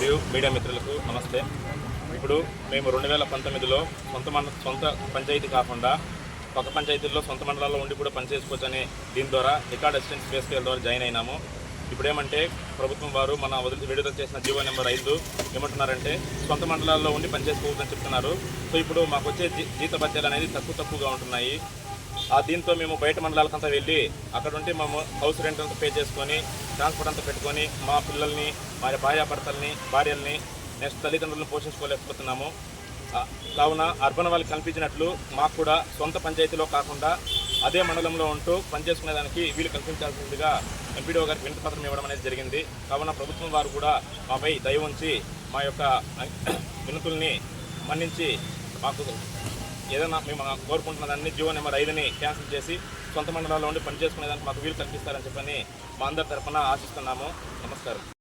మరియు మీడియా మిత్రులకు నమస్తే. ఇప్పుడు మేము రెండు వేల పంతొమ్మిదిలో సొంత మండ సొంత పంచాయతీ కాకుండా కొత్త పంచాయతీల్లో సొంత మండలాల్లో ఉండి కూడా పనిచేసుకోవచ్చు అనే దీని ద్వారా రికార్డ్ అసిస్టెంట్ స్పేస్కేల్ ద్వారా జాయిన్ అయినాము. ఇప్పుడు ఏమంటే ప్రభుత్వం వారు మన వదిలి విడుదల చేసిన జీవో నెంబర్ ఐదు ఏమంటున్నారంటే సొంత మండలాల్లో ఉండి పనిచేసుకోవద్దని చెప్తున్నారు. సో ఇప్పుడు మాకు వచ్చే జీ జీత భత్యాలు అనేది తక్కువ తక్కువగా ఉంటున్నాయి. ఆ దీంతో మేము బయట మండలాలకంతా వెళ్ళి అక్కడ ఉంటే మేము హౌస్ రెంట్ అంతా పే చేసుకొని ట్రాన్స్పోర్ట్ అంతా పెట్టుకొని మా పిల్లల్ని మా భార్యాభర్తల్ని భార్యల్ని నెక్స్ట్ తల్లిదండ్రులను పోషించుకోలేకపోతున్నాము. కావున అర్బన్ వాళ్ళకి కల్పించినట్లు మాకు కూడా సొంత పంచాయతీలో కాకుండా అదే మండలంలో ఉంటూ పనిచేసుకునేదానికి వీలు కల్పించాల్సిందిగా ఎంపీడీఓ గారికి వినతిపత్రం ఇవ్వడం అనేది జరిగింది. కావున ప్రభుత్వం వారు కూడా మాపై దయ ఉంచి మా యొక్క వినతుల్ని మన్నించి మాకు ఏదైనా మేము కోరుకుంటున్న దాన్ని జీవో నెంబర్ ఐదుని క్యాన్సిల్ చేసి సొంత మండలాల్లో ఉండి పనిచేసుకునేదానికి మాకు వీలు కల్పిస్తారని చెప్పని మా అందరి తరఫున ఆశిస్తున్నాము. నమస్కారం.